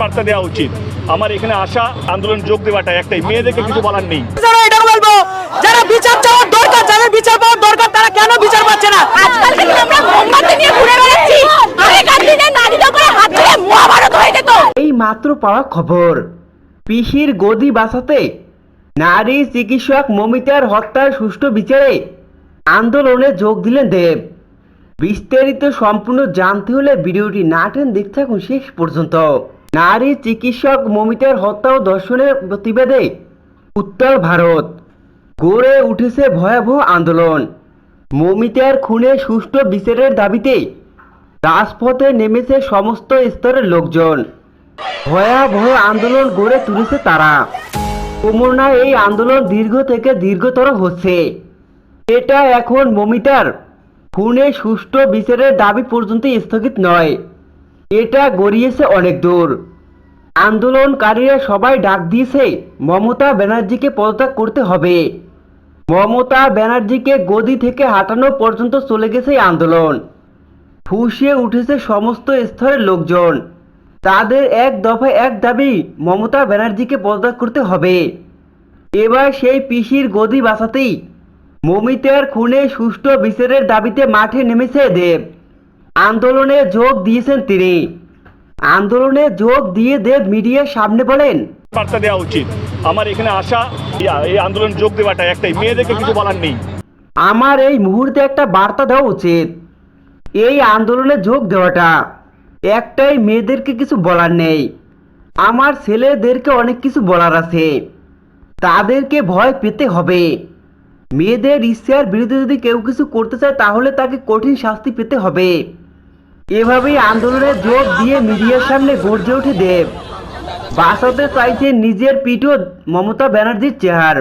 বার্তা দেওয়া উচিত। আমার এখানে আসা আন্দোলন যোগ দেওয়াটা একটাই। মেয়েদেরকে কিছু বলার নেই। যারা এটা বলব যারা বিচার চাওয়ার দরকার যাদের বিচার পাওয়ার দরকার তারা কেন বিচার পাচ্ছে না? আজকাল থেকে আমরা মোমবাতি নিয়ে ঘুরে বেড়াচ্ছি। আগেকার দিনে নারীদের উপরে হাত তুলে মহাভারত হয়ে যেত। এই মাত্র পাওয়া খবর। পিসির গদি বাঁচাতে নারী চিকিৎসক মমিতার হত্যার সুষ্ঠু বিচারে আন্দোলনে যোগ দিলেন দেব। বিস্তারিত সম্পূর্ণ জানতে হলে ভিডিওটি না টেন দেখতে থাকুন শেষ পর্যন্ত। নারী চিকিৎসক মমিতার হত্যা ও দর্শনের প্রতিবাদে উত্তর ভারত। গড়ে উঠেছে ভয়াবহ আন্দোলন। মমিতার খুনে সুষ্ঠু বিচারের দাবিতে রাজপথে নেমেছে সমস্ত স্তরের লোকজন। ভয়াবহ আন্দোলন গড়ে তুলেছে তারা। ক্রমণায় এই আন্দোলন দীর্ঘ থেকে দীর্ঘতর হচ্ছে। এটা এখন মমিতার খুনে সুষ্ঠু বিচারের দাবি পর্যন্ত স্থগিত নয়। এটা গড়িয়েছে অনেক দূর। আন্দোলনকারীরা সবাই ডাক দিয়েছে, মমতা ব্যানার্জিকে পদত্যাগ করতে হবে। মমতা ব্যানার্জিকে গদি থেকে হাঁটানো পর্যন্ত চলে গেছে আন্দোলন। ফুঁসিয়ে উঠেছে সমস্ত স্তরের লোকজন। তাদের এক দফায় এক দাবি, মমতা ব্যানার্জিকে পদত্যাগ করতে হবে। এবার সেই পিসির গদি বাঁচাতেই মমিতার খুনে সুষ্ঠু বিচারের দাবিতে মাঠে নেমেছে দেব। আন্দোলনে যোগ দিয়েছেন তিনি। আন্দোলনে যোগ দিয়ে দেব মিডিয়ার সামনে বলেন। বার্তা দেওয়া উচিত। আমার এখানে আসা এই- আন্দোলন যোগ দেওয়াটা একটাই। মেয়েদেরকে কিছু বলার নেই। আমার এই মুহূর্তে একটা বার্তা দেওয়া উচিত। এই আন্দোলনে যোগ দেওয়াটা একটাই মেয়েদেরকে কিছু বলার নেই। আমার ছেলেদেরকে অনেক কিছু বলার আছে। তাদেরকে ভয় পেতে হবে। মেয়েদের ইচ্ছার বিরুদ্ধে যদি কেউ কিছু করতে চায় তাহলে তাকে কঠিন শাস্তি পেতে হবে। এভাবেই আন্দোলনে যোগ দিয়ে মিডিয়ার সামনে গর্জে ওঠে দেব। বাঁচাতে চাইছে নিজের পিঠও মমতা ব্যানার্জির চেহার।